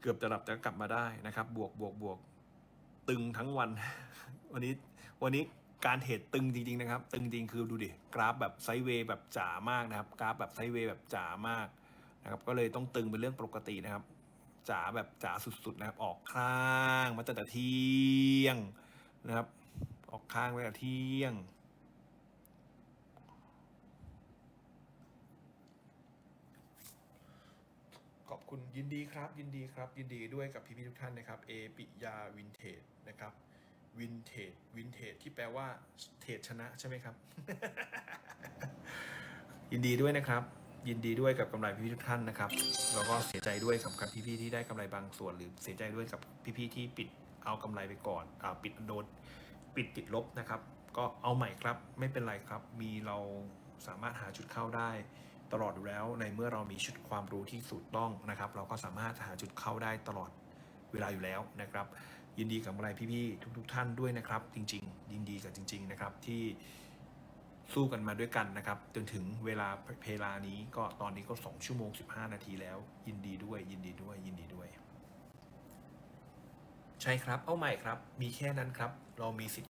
เกือบจะหลับแต่ก็กลับมาได้นะครับ บวกบวกบวกตึงทั้งวัน วันนี้วันนี้การเทรดตึงจริงๆนะครับ ตึงจริงคือดูดิกราฟแบบไซด์เวย์แบบจ๋ามากนะครับ กราฟแบบไซด์เวย์แบบจ๋ามากนะครับก็เลยต้องตึงเป็นเรื่องปกตินะครับจ๋าแบบจ๋าสุดๆนะครับ ออกข้างมาตั้งแต่เที่ยงนะครับ ออกข้างตั้งแต่เที่ยง ขอบ คุณยินดีครับ ยินดีครับ ยินดีด้วยกับพี่ๆทุกท่านนะครับเอปิยาวินเทจนะครับวินเทจวินเทจที่แปลว่าเทรดชนะใช่ไหมครับ ยินดีด้วยนะครับ ยินดีด้วยกับกำไรพี่ๆทุกท่านนะครับแล้วก็เสียใจด้วยกับพี่ๆที่ได้กำไรบางส่วนหรือเสียใจด้วยกับพี่ๆที่ปิดเอากำไรไปก่อนอ่าปิดโดนปิดติดลบนะครับ ก็เอาใหม่ครับไม่เป็นไรครับ มีเราสามารถหาจุดเข้าได้ ตลอดอยู่แล้วในเมื่อเรามีชุดความรู้ที่ถูกต้องนะครับ เราก็สามารถหาจุดเข้าได้ตลอดเวลาอยู่แล้วนะครับ ยินดีกับอะไรพี่ๆทุกๆท่านด้วยนะครับ จริง ๆ ยินดีกับจริง ๆนะครับที่สู้กันมาด้วยกันนะครับ จนถึงเวลาเพลานี้ก็ตอนนี้ก็ 2 ชั่วโมง 15 นาทีแล้ว ยินดีด้วย ยินดีด้วย ยินดีด้วย ใช่ครับ เอาใหม่ครับ มีแค่นั้นครับ เรามีสิทธิ